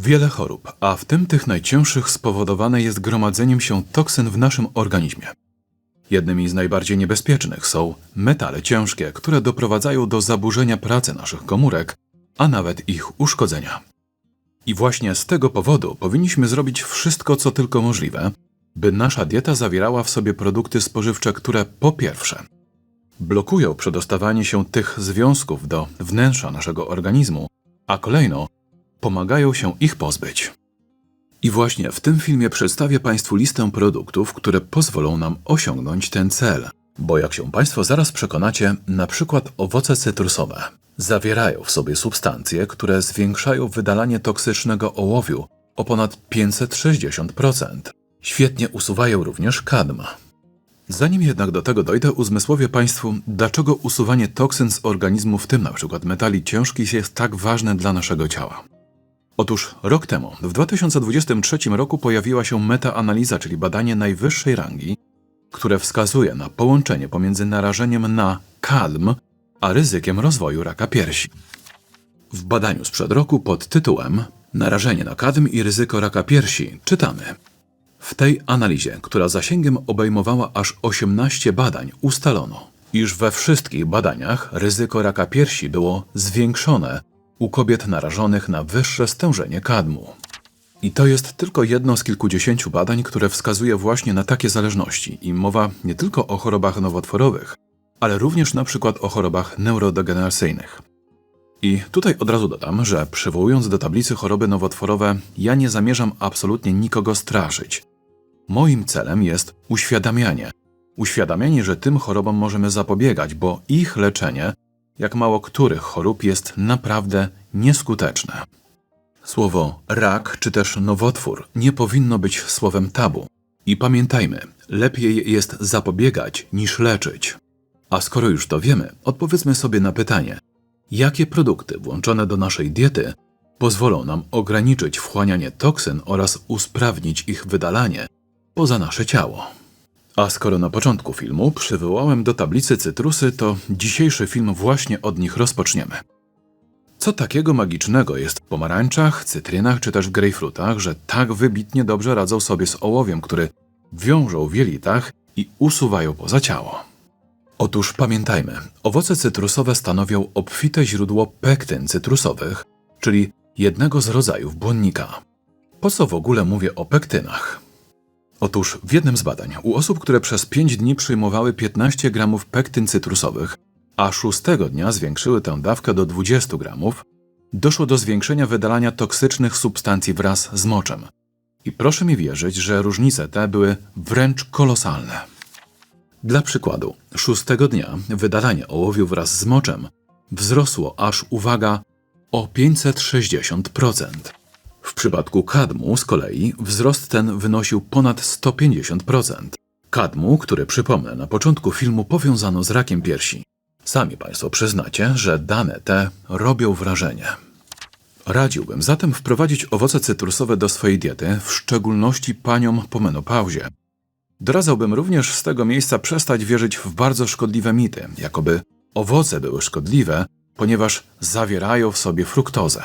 Wiele chorób, a w tym tych najcięższych spowodowane jest gromadzeniem się toksyn w naszym organizmie. Jednymi z najbardziej niebezpiecznych są metale ciężkie, które doprowadzają do zaburzenia pracy naszych komórek, a nawet ich uszkodzenia. I właśnie z tego powodu powinniśmy zrobić wszystko, co tylko możliwe, by nasza dieta zawierała w sobie produkty spożywcze, które po pierwsze blokują przedostawanie się tych związków do wnętrza naszego organizmu, a kolejno pomagają się ich pozbyć. I właśnie w tym filmie przedstawię Państwu listę produktów, które pozwolą nam osiągnąć ten cel. Bo jak się Państwo zaraz przekonacie, na przykład owoce cytrusowe zawierają w sobie substancje, które zwiększają wydalanie toksycznego ołowiu o ponad 560%. Świetnie usuwają również kadm. Zanim jednak do tego dojdę, uzmysłowię Państwu, dlaczego usuwanie toksyn z organizmu, w tym przykład metali ciężkich, jest tak ważne dla naszego ciała. Otóż rok temu, w 2023 roku pojawiła się metaanaliza, czyli badanie najwyższej rangi, które wskazuje na połączenie pomiędzy narażeniem na kadm a ryzykiem rozwoju raka piersi. W badaniu sprzed roku pod tytułem Narażenie na kadm i ryzyko raka piersi czytamy. W tej analizie, która zasięgiem obejmowała aż 18 badań, ustalono, iż we wszystkich badaniach ryzyko raka piersi było zwiększone u kobiet narażonych na wyższe stężenie kadmu. I to jest tylko jedno z kilkudziesięciu badań, które wskazuje właśnie na takie zależności i mowa nie tylko o chorobach nowotworowych, ale również na przykład o chorobach neurodegeneracyjnych. I tutaj od razu dodam, że przywołując do tablicy choroby nowotworowe, ja nie zamierzam absolutnie nikogo straszyć. Moim celem jest uświadamianie. Uświadamianie, że tym chorobom możemy zapobiegać, bo ich leczenie, jak mało których chorób, jest naprawdę nieskuteczne. Słowo rak czy też nowotwór nie powinno być słowem tabu. I pamiętajmy, lepiej jest zapobiegać niż leczyć. A skoro już to wiemy, odpowiedzmy sobie na pytanie: jakie produkty włączone do naszej diety pozwolą nam ograniczyć wchłanianie toksyn oraz usprawnić ich wydalanie poza nasze ciało? A skoro na początku filmu przywołałem do tablicy cytrusy, to dzisiejszy film właśnie od nich rozpoczniemy. Co takiego magicznego jest w pomarańczach, cytrynach czy też grejpfrutach, że tak wybitnie dobrze radzą sobie z ołowiem, który wiążą w jelitach i usuwają poza ciało? Otóż pamiętajmy, owoce cytrusowe stanowią obfite źródło pektyn cytrusowych, czyli jednego z rodzajów błonnika. Po co w ogóle mówię o pektynach? Otóż w jednym z badań u osób, które przez 5 dni przyjmowały 15 gramów pektyn cytrusowych, a szóstego dnia zwiększyły tę dawkę do 20 gramów, doszło do zwiększenia wydalania toksycznych substancji wraz z moczem. I proszę mi wierzyć, że różnice te były wręcz kolosalne. Dla przykładu, szóstego dnia wydalanie ołowiu wraz z moczem wzrosło aż, uwaga, o 560%. W przypadku kadmu z kolei wzrost ten wynosił ponad 150%. Kadmu, który przypomnę na początku filmu powiązano z rakiem piersi. Sami Państwo przyznacie, że dane te robią wrażenie. Radziłbym zatem wprowadzić owoce cytrusowe do swojej diety, w szczególności paniom po menopauzie. Doradzałbym również z tego miejsca przestać wierzyć w bardzo szkodliwe mity, jakoby owoce były szkodliwe, ponieważ zawierają w sobie fruktozę.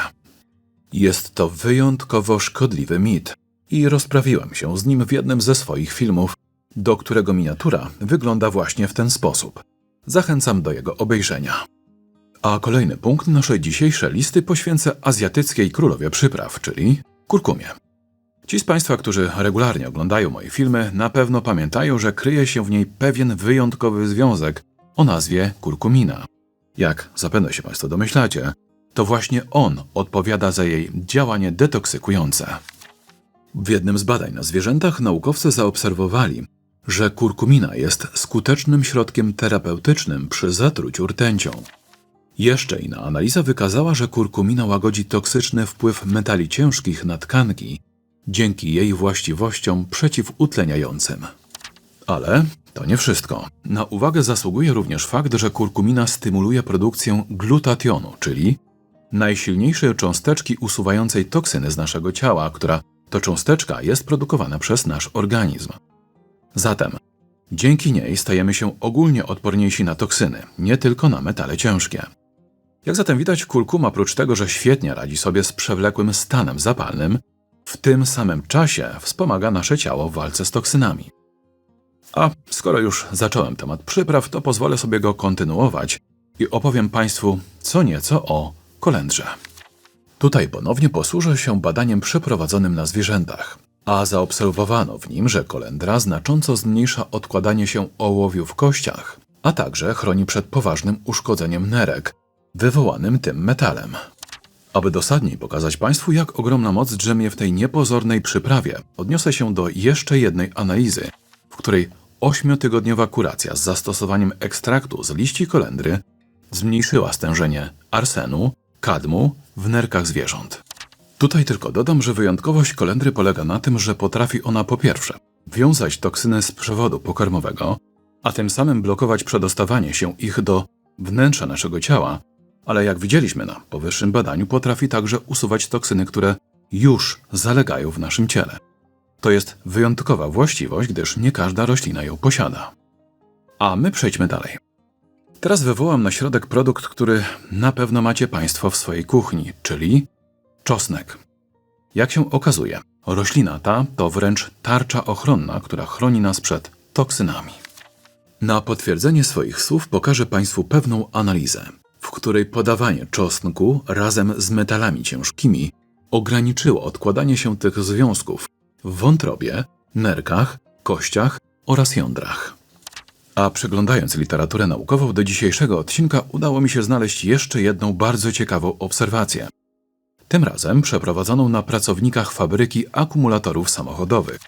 Jest to wyjątkowo szkodliwy mit i rozprawiłem się z nim w jednym ze swoich filmów, do którego miniatura wygląda właśnie w ten sposób. Zachęcam do jego obejrzenia. A kolejny punkt naszej dzisiejszej listy poświęcę azjatyckiej królowie przypraw, czyli kurkumie. Ci z Państwa, którzy regularnie oglądają moje filmy, na pewno pamiętają, że kryje się w niej pewien wyjątkowy związek o nazwie kurkumina. Jak zapewne się Państwo domyślacie, to właśnie on odpowiada za jej działanie detoksykujące. W jednym z badań na zwierzętach naukowcy zaobserwowali, że kurkumina jest skutecznym środkiem terapeutycznym przy zatruciu rtęcią. Jeszcze inna analiza wykazała, że kurkumina łagodzi toksyczny wpływ metali ciężkich na tkanki dzięki jej właściwościom przeciwutleniającym. Ale to nie wszystko. Na uwagę zasługuje również fakt, że kurkumina stymuluje produkcję glutationu, czyli najsilniejszej cząsteczki usuwającej toksyny z naszego ciała, która to cząsteczka jest produkowana przez nasz organizm. Zatem dzięki niej stajemy się ogólnie odporniejsi na toksyny, nie tylko na metale ciężkie. Jak zatem widać, kurkuma oprócz tego, że świetnie radzi sobie z przewlekłym stanem zapalnym, w tym samym czasie wspomaga nasze ciało w walce z toksynami. A skoro już zacząłem temat przypraw, to pozwolę sobie go kontynuować i opowiem Państwu co nieco o kolendrze. Tutaj ponownie posłużę się badaniem przeprowadzonym na zwierzętach, a zaobserwowano w nim, że kolendra znacząco zmniejsza odkładanie się ołowiu w kościach, a także chroni przed poważnym uszkodzeniem nerek wywołanym tym metalem. Aby dosadniej pokazać Państwu, jak ogromna moc drzemie w tej niepozornej przyprawie, odniosę się do jeszcze jednej analizy, w której ośmiotygodniowa kuracja z zastosowaniem ekstraktu z liści kolendry zmniejszyła stężenie arsenu, kadmu w nerkach zwierząt. Tutaj tylko dodam, że wyjątkowość kolendry polega na tym, że potrafi ona po pierwsze wiązać toksyny z przewodu pokarmowego, a tym samym blokować przedostawanie się ich do wnętrza naszego ciała, ale jak widzieliśmy na powyższym badaniu, potrafi także usuwać toksyny, które już zalegają w naszym ciele. To jest wyjątkowa właściwość, gdyż nie każda roślina ją posiada. A my przejdźmy dalej. Teraz wywołam na środek produkt, który na pewno macie Państwo w swojej kuchni, czyli czosnek. Jak się okazuje, roślina ta to wręcz tarcza ochronna, która chroni nas przed toksynami. Na potwierdzenie swoich słów pokażę Państwu pewną analizę, w której podawanie czosnku razem z metalami ciężkimi ograniczyło odkładanie się tych związków w wątrobie, nerkach, kościach oraz jądrach. A przeglądając literaturę naukową do dzisiejszego odcinka udało mi się znaleźć jeszcze jedną bardzo ciekawą obserwację. Tym razem przeprowadzoną na pracownikach fabryki akumulatorów samochodowych,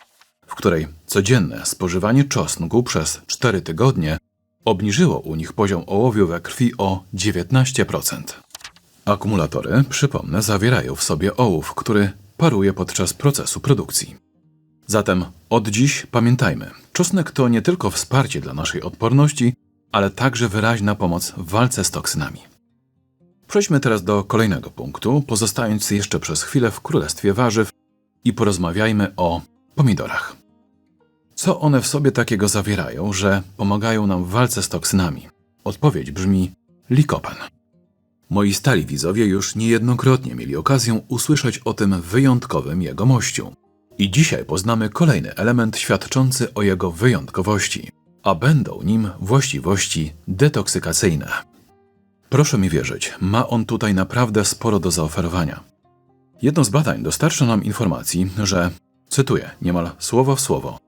w której codzienne spożywanie czosnku przez 4 tygodnie obniżyło u nich poziom ołowiu we krwi o 19%. Akumulatory, przypomnę, zawierają w sobie ołów, który paruje podczas procesu produkcji. Zatem od dziś pamiętajmy, czosnek to nie tylko wsparcie dla naszej odporności, ale także wyraźna pomoc w walce z toksynami. Przejdźmy teraz do kolejnego punktu, pozostając jeszcze przez chwilę w królestwie warzyw i porozmawiajmy o pomidorach. Co one w sobie takiego zawierają, że pomagają nam w walce z toksynami? Odpowiedź brzmi likopen. Moi stali widzowie już niejednokrotnie mieli okazję usłyszeć o tym wyjątkowym jego mościu. I dzisiaj poznamy kolejny element świadczący o jego wyjątkowości, a będą nim właściwości detoksykacyjne. Proszę mi wierzyć, ma on tutaj naprawdę sporo do zaoferowania. Jedno z badań dostarcza nam informacji, że, cytuję niemal słowo w słowo,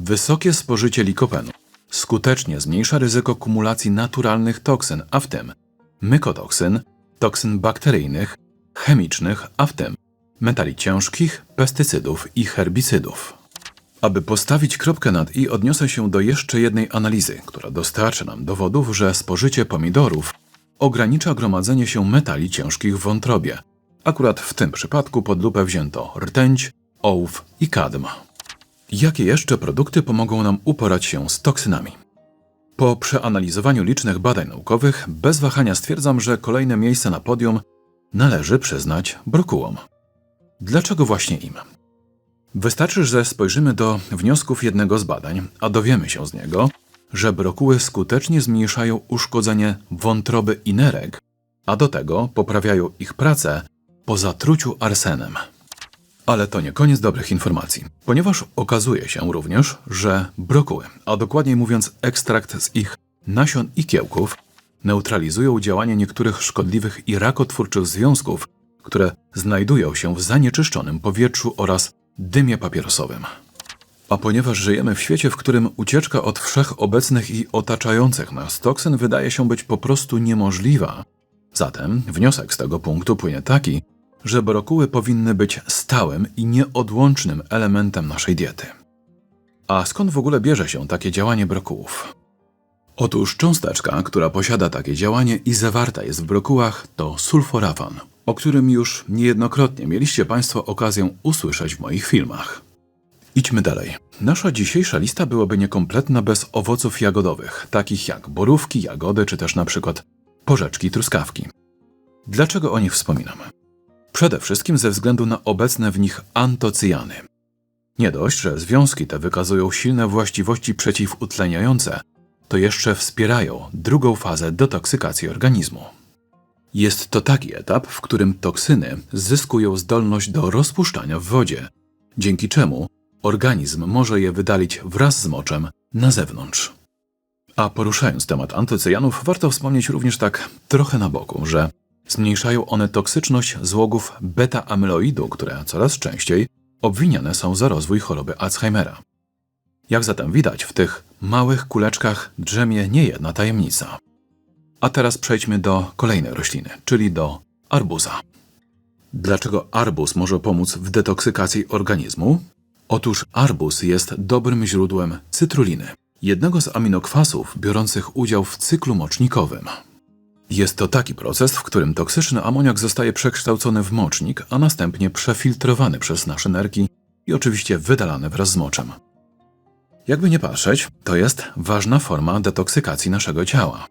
wysokie spożycie likopenu skutecznie zmniejsza ryzyko kumulacji naturalnych toksyn, a w tym mykotoksyn, toksyn bakteryjnych, chemicznych, a w tym metali ciężkich, pestycydów i herbicydów. Aby postawić kropkę nad i, odniosę się do jeszcze jednej analizy, która dostarczy nam dowodów, że spożycie pomidorów ogranicza gromadzenie się metali ciężkich w wątrobie. Akurat w tym przypadku pod lupę wzięto rtęć, ołów i kadm. Jakie jeszcze produkty pomogą nam uporać się z toksynami? Po przeanalizowaniu licznych badań naukowych, bez wahania stwierdzam, że kolejne miejsce na podium należy przyznać brokułom. Dlaczego właśnie im? Wystarczy, że spojrzymy do wniosków jednego z badań, a dowiemy się z niego, że brokuły skutecznie zmniejszają uszkodzenie wątroby i nerek, a do tego poprawiają ich pracę po zatruciu arsenem. Ale to nie koniec dobrych informacji, ponieważ okazuje się również, że brokuły, a dokładniej mówiąc ekstrakt z ich nasion i kiełków, neutralizują działanie niektórych szkodliwych i rakotwórczych związków, które znajdują się w zanieczyszczonym powietrzu oraz dymie papierosowym. A ponieważ żyjemy w świecie, w którym ucieczka od wszechobecnych i otaczających nas toksyn wydaje się być po prostu niemożliwa, zatem wniosek z tego punktu płynie taki, że brokuły powinny być stałym i nieodłącznym elementem naszej diety. A skąd w ogóle bierze się takie działanie brokułów? Otóż cząsteczka, która posiada takie działanie i zawarta jest w brokułach, to sulforafan, o którym już niejednokrotnie mieliście Państwo okazję usłyszeć w moich filmach. Idźmy dalej. Nasza dzisiejsza lista byłaby niekompletna bez owoców jagodowych, takich jak borówki, jagody czy też na przykład porzeczki, truskawki. Dlaczego o nich wspominamy? Przede wszystkim ze względu na obecne w nich antocyjany. Nie dość, że związki te wykazują silne właściwości przeciwutleniające, to jeszcze wspierają drugą fazę detoksykacji organizmu. Jest to taki etap, w którym toksyny zyskują zdolność do rozpuszczania w wodzie, dzięki czemu organizm może je wydalić wraz z moczem na zewnątrz. A poruszając temat antycyjanów, warto wspomnieć również tak trochę na boku, że zmniejszają one toksyczność złogów beta-amyloidu, które coraz częściej obwiniane są za rozwój choroby Alzheimera. Jak zatem widać, w tych małych kuleczkach drzemie niejedna tajemnica. A teraz przejdźmy do kolejnej rośliny, czyli do arbuza. Dlaczego arbuz może pomóc w detoksykacji organizmu? Otóż arbuz jest dobrym źródłem cytruliny, jednego z aminokwasów biorących udział w cyklu mocznikowym. Jest to taki proces, w którym toksyczny amoniak zostaje przekształcony w mocznik, a następnie przefiltrowany przez nasze nerki i oczywiście wydalany wraz z moczem. Jakby nie patrzeć, to jest ważna forma detoksykacji naszego ciała.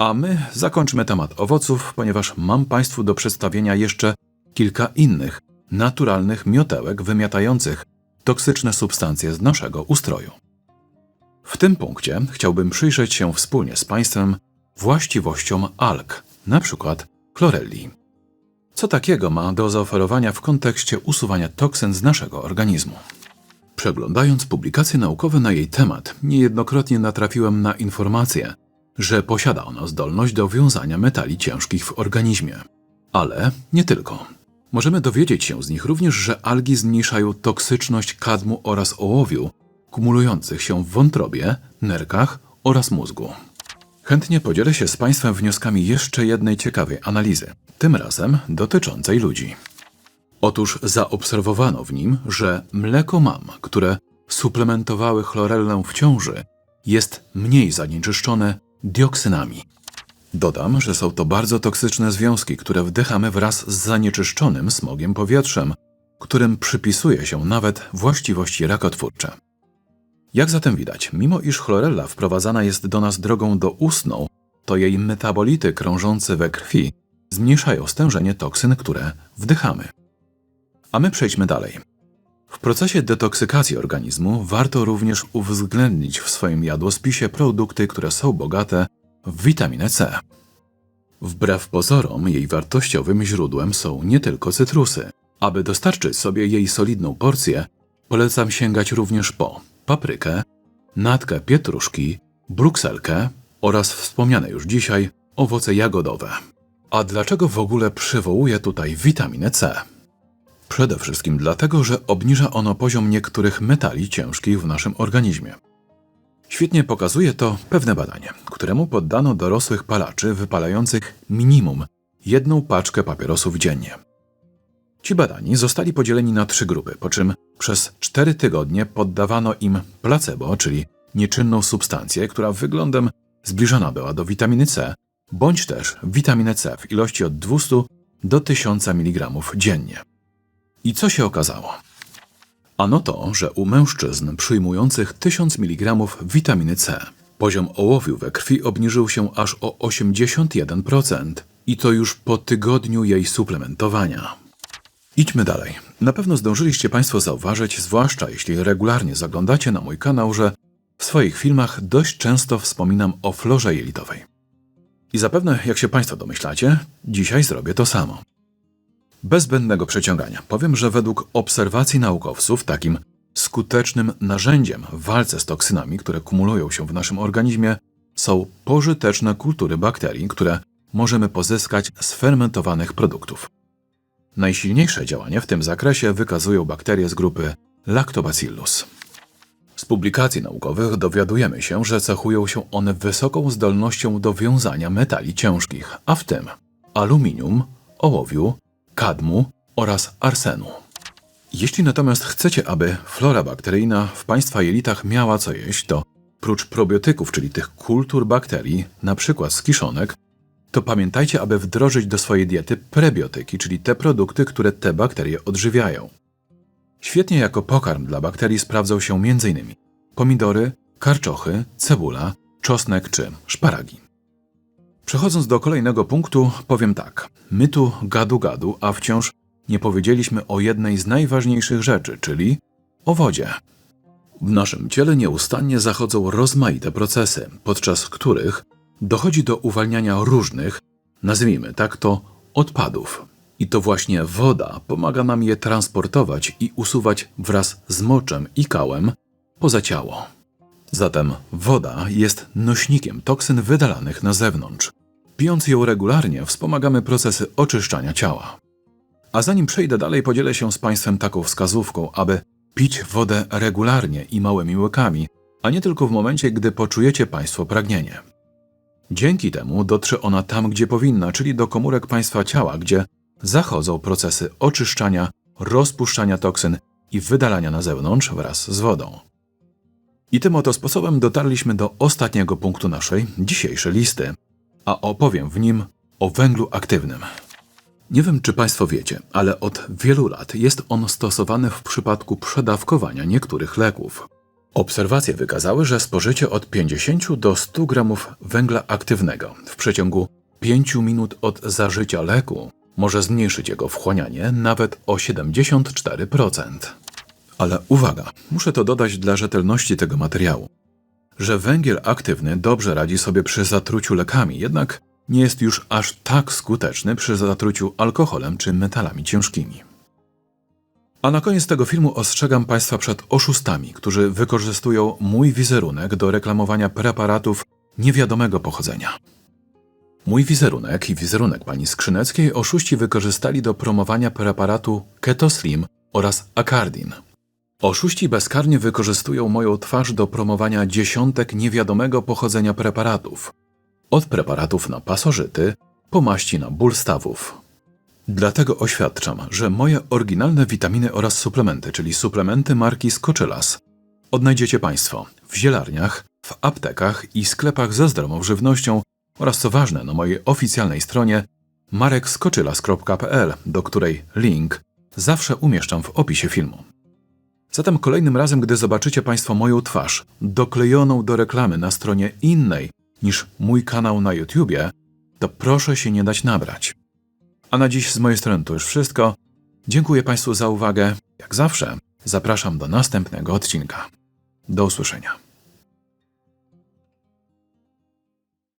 A my zakończymy temat owoców, ponieważ mam Państwu do przedstawienia jeszcze kilka innych naturalnych miotełek wymiatających toksyczne substancje z naszego ustroju. W tym punkcie chciałbym przyjrzeć się wspólnie z Państwem właściwościom alg, przykład chlorelli. Co takiego ma do zaoferowania w kontekście usuwania toksyn z naszego organizmu? Przeglądając publikacje naukowe na jej temat, niejednokrotnie natrafiłem na informację, że posiada ona zdolność do wiązania metali ciężkich w organizmie. Ale nie tylko. Możemy dowiedzieć się z nich również, że algi zmniejszają toksyczność kadmu oraz ołowiu, kumulujących się w wątrobie, nerkach oraz mózgu. Chętnie podzielę się z Państwem wnioskami jeszcze jednej ciekawej analizy, tym razem dotyczącej ludzi. Otóż zaobserwowano w nim, że mleko mam, które suplementowały chlorellę w ciąży, jest mniej zanieczyszczone dioksynami. Dodam, że są to bardzo toksyczne związki, które wdychamy wraz z zanieczyszczonym smogiem powietrzem, którym przypisuje się nawet właściwości rakotwórcze. Jak zatem widać, mimo iż chlorella wprowadzana jest do nas drogą doustną, to jej metabolity krążące we krwi zmniejszają stężenie toksyn, które wdychamy. A my przejdźmy dalej. W procesie detoksykacji organizmu warto również uwzględnić w swoim jadłospisie produkty, które są bogate w witaminę C. Wbrew pozorom, jej wartościowym źródłem są nie tylko cytrusy. Aby dostarczyć sobie jej solidną porcję, polecam sięgać również po paprykę, natkę pietruszki, brukselkę oraz wspomniane już dzisiaj owoce jagodowe. A dlaczego w ogóle przywołuję tutaj witaminę C? Przede wszystkim dlatego, że obniża ono poziom niektórych metali ciężkich w naszym organizmie. Świetnie pokazuje to pewne badanie, któremu poddano dorosłych palaczy wypalających minimum jedną paczkę papierosów dziennie. Ci badani zostali podzieleni na trzy grupy, po czym przez cztery tygodnie poddawano im placebo, czyli nieczynną substancję, która wyglądem zbliżona była do witaminy C, bądź też witaminę C w ilości od 200 do 1000 mg dziennie. I co się okazało? Ano to, że u mężczyzn przyjmujących 1000 mg witaminy C poziom ołowiu we krwi obniżył się aż o 81% i to już po tygodniu jej suplementowania. Idźmy dalej. Na pewno zdążyliście Państwo zauważyć, zwłaszcza jeśli regularnie zaglądacie na mój kanał, że w swoich filmach dość często wspominam o florze jelitowej. I zapewne, jak się Państwo domyślacie, dzisiaj zrobię to samo. Bez zbędnego przeciągania powiem, że według obserwacji naukowców takim skutecznym narzędziem w walce z toksynami, które kumulują się w naszym organizmie, są pożyteczne kultury bakterii, które możemy pozyskać z fermentowanych produktów. Najsilniejsze działanie w tym zakresie wykazują bakterie z grupy Lactobacillus. Z publikacji naukowych dowiadujemy się, że cechują się one wysoką zdolnością do wiązania metali ciężkich, a w tym aluminium, ołowiu, kadmu oraz arsenu. Jeśli natomiast chcecie, aby flora bakteryjna w Państwa jelitach miała co jeść, to prócz probiotyków, czyli tych kultur bakterii, np. z kiszonek, to pamiętajcie, aby wdrożyć do swojej diety prebiotyki, czyli te produkty, które te bakterie odżywiają. Świetnie jako pokarm dla bakterii sprawdzą się m.in. pomidory, karczochy, cebula, czosnek czy szparagi. Przechodząc do kolejnego punktu, powiem tak. My tu gadu gadu, a wciąż nie powiedzieliśmy o jednej z najważniejszych rzeczy, czyli o wodzie. W naszym ciele nieustannie zachodzą rozmaite procesy, podczas których dochodzi do uwalniania różnych, nazwijmy tak to, odpadów. I to właśnie woda pomaga nam je transportować i usuwać wraz z moczem i kałem poza ciało. Zatem woda jest nośnikiem toksyn wydalanych na zewnątrz. Pijąc ją regularnie, wspomagamy procesy oczyszczania ciała. A zanim przejdę dalej, podzielę się z Państwem taką wskazówką, aby pić wodę regularnie i małymi łykami, a nie tylko w momencie, gdy poczujecie Państwo pragnienie. Dzięki temu dotrze ona tam, gdzie powinna, czyli do komórek Państwa ciała, gdzie zachodzą procesy oczyszczania, rozpuszczania toksyn i wydalania na zewnątrz wraz z wodą. I tym oto sposobem dotarliśmy do ostatniego punktu naszej dzisiejszej listy, a opowiem w nim o węglu aktywnym. Nie wiem, czy Państwo wiecie, ale od wielu lat jest on stosowany w przypadku przedawkowania niektórych leków. Obserwacje wykazały, że spożycie od 50 do 100 gramów węgla aktywnego w przeciągu 5 minut od zażycia leku może zmniejszyć jego wchłanianie nawet o 74%. Ale uwaga, muszę to dodać dla rzetelności tego materiału, że węgiel aktywny dobrze radzi sobie przy zatruciu lekami, jednak nie jest już aż tak skuteczny przy zatruciu alkoholem czy metalami ciężkimi. A na koniec tego filmu ostrzegam Państwa przed oszustami, którzy wykorzystują mój wizerunek do reklamowania preparatów niewiadomego pochodzenia. Mój wizerunek i wizerunek pani Skrzyneckiej oszuści wykorzystali do promowania preparatu Ketoslim oraz Acardin. Oszuści bezkarnie wykorzystują moją twarz do promowania dziesiątek niewiadomego pochodzenia preparatów. Od preparatów na pasożyty, po maści na ból stawów. Dlatego oświadczam, że moje oryginalne witaminy oraz suplementy, czyli suplementy marki Skoczylas, odnajdziecie Państwo w zielarniach, w aptekach i sklepach ze zdrową żywnością oraz co ważne na mojej oficjalnej stronie marekskoczylas.pl, do której link zawsze umieszczam w opisie filmu. Zatem kolejnym razem, gdy zobaczycie Państwo moją twarz doklejoną do reklamy na stronie innej niż mój kanał na YouTubie, to proszę się nie dać nabrać. A na dziś z mojej strony to już wszystko. Dziękuję Państwu za uwagę. Jak zawsze zapraszam do następnego odcinka. Do usłyszenia.